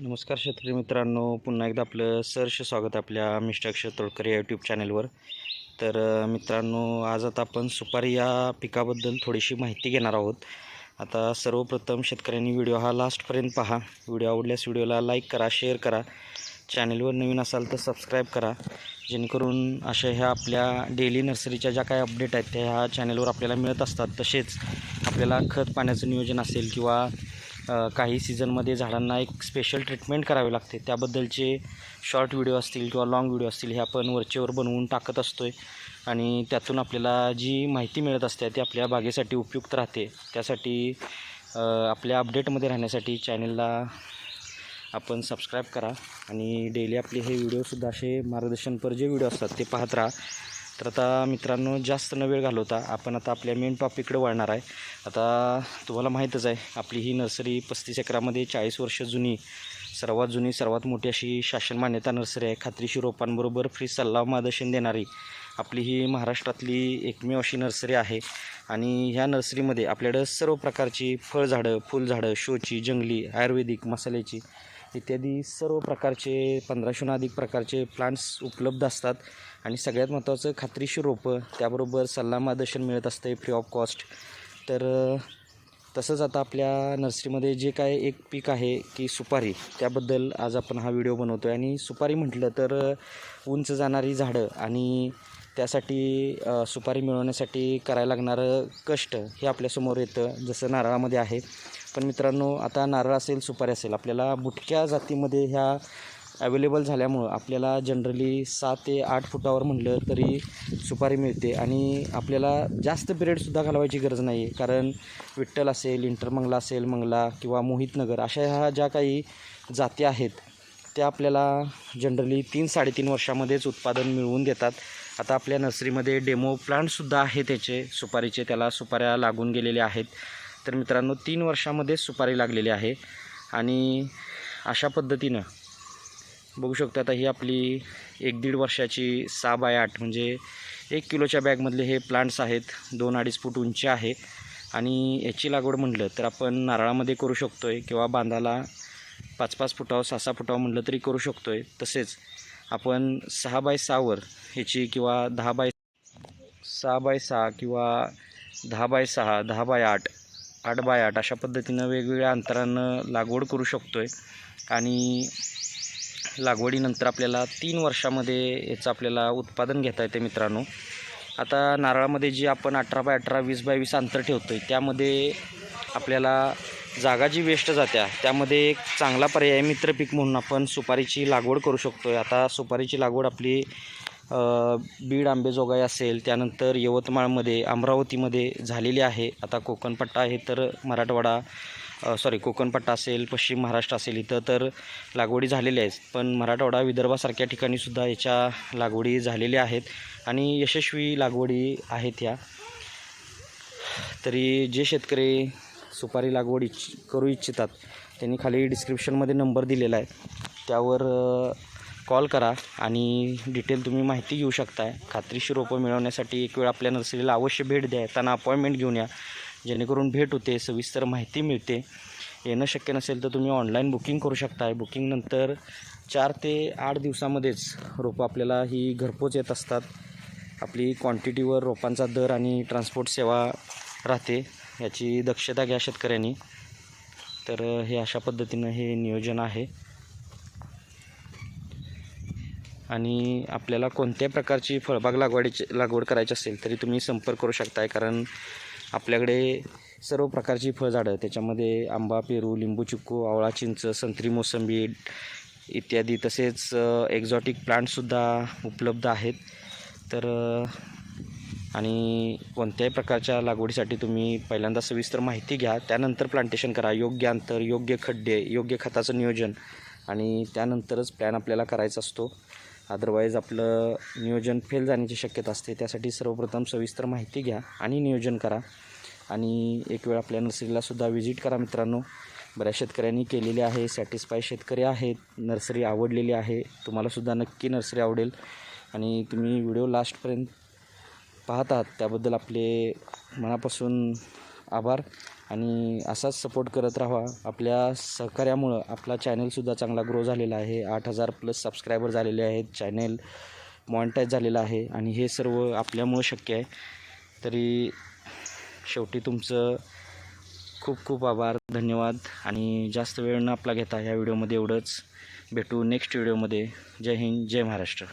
नमस्कार शेतकरी मित्रांनो पुन्हा एकदा आपलं सहर्ष स्वागत आपल्या मिस्टर अक्षय तोडकर या यूट्यूब चॅनलवर तर मित्रांनो आज आता आपण सुपारी या पिकाबद्दल थोडीशी माहिती घेणार आहोत. आता सर्वप्रथम शेतकऱ्यांनी व्हिडिओ हा लास्टपर्यंत पहा. व्हिडिओ आवडल्यास व्हिडिओला लाईक करा शेअर करा. चॅनलवर नवीन असाल तर सबस्क्राईब करा. जेणेकरून अशा ह्या आपल्या डेली नर्सरीच्या ज्या काही अपडेट आहेत त्या ह्या चॅनलवर आपल्याला मिळत असतात. तसेच आपल्याला खत पाण्याचं नियोजन असेल किंवा काही सीझनमध्ये झाडांना एक स्पेशल ट्रीटमेंट करावी लागते. त्याबद्दलचे शॉर्ट व्हिडिओ असतील किंवा लाँग व्हिडिओ असतील हे आपण वरचेवर बनवून टाकत असतो आहे आणि त्यातून आपल्याला जी माहिती मिळत असते ती आपल्या बागेसाठी उपयुक्त राहते. त्यासाठी आपल्या अपडेटमध्ये राहण्यासाठी चॅनलला आपण सबस्क्राईब करा. आणि डेली आपले हे व्हिडिओसुद्धा असे मार्गदर्शनपर जे व्हिडिओ असतात ते पाहत राहा. तर आता मित्रांनो जास्त न वेळ घालवता आपण आता आपल्या मेन टॉपिककडे वळणार आहे. आता तुम्हाला माहीतच आहे आपली ही नर्सरी पस्तीस एकरामध्ये चाळीस वर्ष जुनी सर्वात जुनी सर्वात मोठी अशी शासन मान्यता नर्सरी आहे. खात्रीशी रोपांबरोबर फ्री सल्ला मार्गदर्शन देणारी आपली ही महाराष्ट्रातली एकमेव अशी नर्सरी आहे. आणि ह्या नर्सरीमध्ये आपल्याकडं सर्व प्रकारची फळझाडं फुलझाडं शोची जंगली आयुर्वेदिक मसाल्याची इत्यादी सर्व प्रकारचे पंधराशेहून अधिक प्रकारचे प्लांट्स उपलब्ध असतात. आणि सगळ्यात महत्त्वाचं खात्रीशीर रोपं त्याबरोबर सल्ला मार्गदर्शन मिळत असते फ्री ऑफ कॉस्ट तर तसंच आता आपल्या नर्सरीमध्ये जे काय एक पीक आहे की सुपारी त्याबद्दल आज आपण हा व्हिडिओ बनवतो आहे आणि सुपारी म्हटलं तर उंच जाणारी झाडं आणि त्यासाठी सुपारी मिळवण्यासाठी करायला लागणारं कष्ट हे आपल्यासमोर येतं जसं नारळामध्ये आहे. पण मित्रांनो आता नारळ असेल सुपारी असेल आपल्याला बुटक्या जातीमध्ये ह्या अवेलेबल झाल्यामुळं आपल्याला जनरली सात ते आठ फुटावर म्हटलं तरी सुपारी मिळते. आणि आपल्याला जास्त पिरियडसुद्धा घालवायची गरज नाही आहे कारण विठ्ठल असेल इंटरमंगला असेल मंगला किंवा मोहितनगर अशा ह्या ज्या काही जाती आहेत त्या आपल्याला जनरली तीन साडेतीन वर्षामध्येच उत्पादन मिळवून देतात. आता आपल्या नर्सरीमध्ये डेमो प्लांटसुद्धा आहे त्याचे. सुपारीचे त्याला सुपाऱ्या लागून गेलेल्या आहेत. तर मित्रांनो तीन वर्षामध्ये सुपारी लागलेली आहे. आणि अशा पद्धतीनं बघू शकता आता ही आपली एक दीड वर्षाची सहा बाय आठ. म्हणजे एक किलोच्या बॅगमधले हे प्लांट्स आहेत. दोन अडीच फूट उंची आहे आणि याची लागवड म्हटलं तर आपण नारळामध्ये करू शकतो आहे किंवा बांधाला पाच पाच फुटावं सहा सहा फुटावर म्हटलं तरी करू शकतो आहे तसेच आपण सहा बाय सहावर ह्याची किंवा दहा बाय सहा बाय सहा किंवा दहा बाय सहा दहा बाय आठ आठ बाय आठ अशा पद्धतीनं वेगवेगळ्या अंतरानं लागवड करू शकतो आहे आणि लागवडीनंतर आपल्याला तीन वर्षामध्ये याचं आपल्याला उत्पादन घेता येते मित्रांनो. आता नारळामध्ये जी आपण अठरा बाय अठरा वीस बाय वीस अंतर ठेवतो आहे त्यामध्ये आपल्याला जागा जी वेस्ट जात्या त्यामध्ये एक चांगला पर्याय मित्र पीक म्हणून आपण सुपारीची लागवड करू शकतो आहे आता सुपारीची लागवड आपली बीड आंबेजोगाई असेल त्यानंतर यवतमाळमध्ये अमरावतीमध्ये झालेली आहे. आता कोकणपट्टा आहे तर मराठवाडा सॉरी कोकणपट्टा असेल पश्चिम महाराष्ट्र असेल इथं तर लागवडी झालेल्या आहेत पण मराठवाडा विदर्भासारख्या ठिकाणीसुद्धा याच्या लागवडी झालेल्या आहेत आणि यशस्वी लागवडी आहेत ह्या तरी जे शेतकरी सुपारी लागवड इच्छ करू इच्छितात. त्यांनी खाली डिस्क्रिप्शनमध्ये नंबर दिलेला आहे. त्यावर कॉल करा आणि डिटेल तुम्ही माहिती घेऊ शकताय. खात्रीशी रोपं मिळवण्यासाठी एक वेळ आपल्या नर्सरीला अवश्य भेट द्या. त्यांना अपॉइंटमेंट घेऊन या. जेणेकरून भेट होते सविस्तर माहिती मिळते. येणं शक्य नसेल तर तुम्ही ऑनलाईन बुकिंग करू शकताय. बुकिंगनंतर चार ते आठ दिवसामध्येच रोपं आपल्याला ही घरपोच येत असतात. आपली क्वांटिटीवर रोपांचा दर आणि ट्रान्सपोर्ट सेवा राहते. याची दक्षता घ्या शेतकऱ्यांनी. तर हे अशा पद्धतीनं हे नियोजन आहे. आणि आपल्याला कोणत्या प्रकारची फळबाग लागवडीची लागवड करायची असेल तरी तुम्ही संपर्क करू शकताय. कारण आपल्याकडे सर्व प्रकारची फळझाडं त्याच्यामध्ये आंबा पेरू लिंबू चिक्कू आवळा चिंच संत्री मोसंबी इत्यादी तसेच एक्झॉटिक प्लांटसुद्धा उपलब्ध आहेत. तर आणि कोणत्याही प्रकारच्या लागवडीसाठी तुम्ही पहिल्यांदा सविस्तर माहिती घ्या. त्यानंतर प्लांटेशन करा. योग्य अंतर योग्य खड्डे योग्य खताचं नियोजन आणि त्यानंतरच प्लॅन आपल्याला करायचा असतो. अदरवाईज आपलं नियोजन फेल जाण्याची शक्यता असते. त्यासाठी सर्वप्रथम सविस्तर माहिती घ्या आणि नियोजन करा. आणि एक वेळ आपल्या नर्सरीलासुद्धा व्हिजिट करा मित्रांनो. बऱ्याच शेतकऱ्यांनी केलेली आहे सॅटिस्फाय शेतकरी आहेत नर्सरी आवडलेली आहे. तुम्हालासुद्धा नक्की नर्सरी आवडेल. आणि तुम्ही व्हिडिओ लास्टपर्यंत पाहतात. त्याबद्दल आपले मनापासून आभार आणि असाच सपोर्ट करत राहा. आपल्या सहकार्यामुळं आपला चॅनलसुद्धा चांगला ग्रो झालेला आहे. आठ हजार प्लस सबस्क्रायबर झालेले आहेत. चॅनेल मॉनिटाईज झालेलं आहे आणि हे सर्व आपल्यामुळं शक्य आहे. तरी शेवटी तुमचं खूप खूप आभार धन्यवाद आणि जास्त वेळ न आपला घेता या व्हिडिओमध्ये एवढंच. भेटू नेक्स्ट व्हिडिओमध्ये जय हिंद जय महाराष्ट्र.